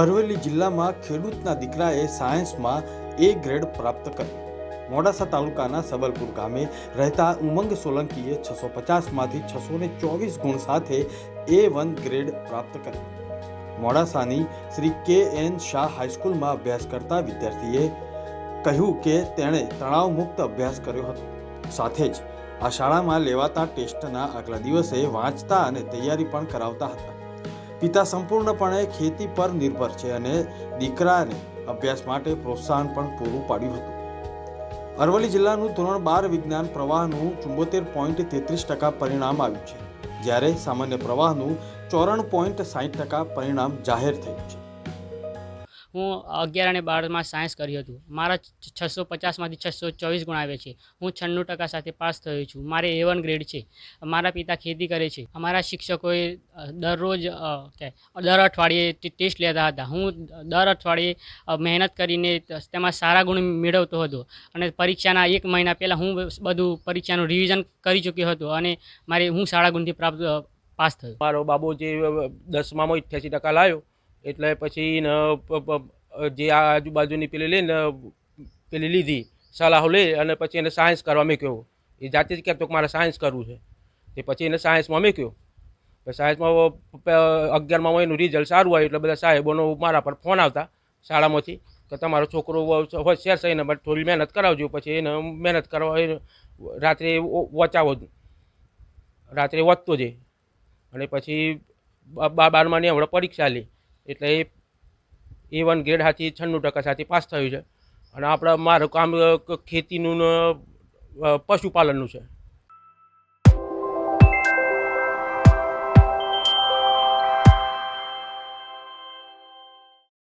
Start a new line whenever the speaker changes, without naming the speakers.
અરવલ્લી જિલ્લામાં ખેડૂતના દીકરાએ સાયન્સમાં એ ગ્રેડ પ્રાપ્ત કર્યો મોડાસા તાલુકાના સબલપુર ગામે રહેતા ઉમંગ સોલંકીએ છસો પચાસમાંથી છસો ને ચોવીસ ગુણ સાથે એ વન ગ્રેડ પ્રાપ્ત કર્યો મોડાસાની શ્રી કે એન શાહ હાઈસ્કૂલમાં અભ્યાસ કરતા વિદ્યાર્થીએ કહ્યું કે તેણે તણાવમુક્ત અભ્યાસ કર્યો હતો. સાથે જ આ શાળામાં લેવાતા ટેસ્ટના આગલા દિવસે વાંચતા અને તૈયારી પણ કરાવતા હતા. પિતા સંપૂર્ણપણે ખેતી પર નિર્ભર છે અને દીકરાને અભ્યાસ માટે પ્રોત્સાહન પણ પૂરું પાડ્યું હતું. અરવલ્લી જિલ્લાનું ધોરણ બાર વિજ્ઞાન પ્રવાહનું ચુંબોતેર પોઈન્ટ તેત્રીસ ટકા પરિણામ આવ્યું છે, જ્યારે સામાન્ય પ્રવાહનું ચોરણ પોઈન્ટ સાઠ ટકા પરિણામ જાહેર થયું છે.
હું અગિયાર અને બારમાં સાયન્સ કર્યું હતું. મારા છસો પચાસમાંથી છસો ચોવીસ ગુણ આવે છે. હું છન્નું ટકા સાથે પાસ થયો છું. મારે એ વન ગ્રેડ છે. મારા પિતા ખેતી કરે છે. અમારા શિક્ષકોએ દરરોજ દર અઠવાડિયે ટેસ્ટ લેતા હતા. હું દર અઠવાડિયે મહેનત કરીને તેમાં સારા ગુણ મેળવતો હતો અને પરીક્ષાના એક મહિના પહેલાં હું બધું પરીક્ષાનું રિવિઝન કરી ચૂક્યો હતો અને મારે હું સારા ગુણથી પ્રાપ્ત પાસ થયો.
મારો બાબુ જે દસમામાં અઠ્યાસી ટકા લાવ્યો એટલે પછી જે આ આજુબાજુની પેલી લઈને, પેલી લીધી, સલાહો લઈ અને પછી એને સાયન્સ કરવા મૂક્યો. એ જાતે જ કહેતો કે મારે સાયન્સ કરવું છે. તે પછી એને સાયન્સમાં મૂક્યો. સાયન્સમાં અગિયારમાં એનું રિઝલ્ટ સારું આવ્યું એટલે બધા સાહેબોનો મારા પર ફોન આવતા શાળામાંથી કે તમારો છોકરો હોય શેર થઈને બટ થોડી મહેનત કરાવજો, પછી એને મહેનત કરવા રાત્રે વચાવો રાત્રે વધતો જાય. અને પછી બાર બારમાની હમણાં પરીક્ષા લી. એટલે એ એ વન ગ્રેડ હાથી છન્નું ટકા સાથે પાસ થયું છે. અને આપણા મારું કામ ખેતીનું પશુપાલનનું છે.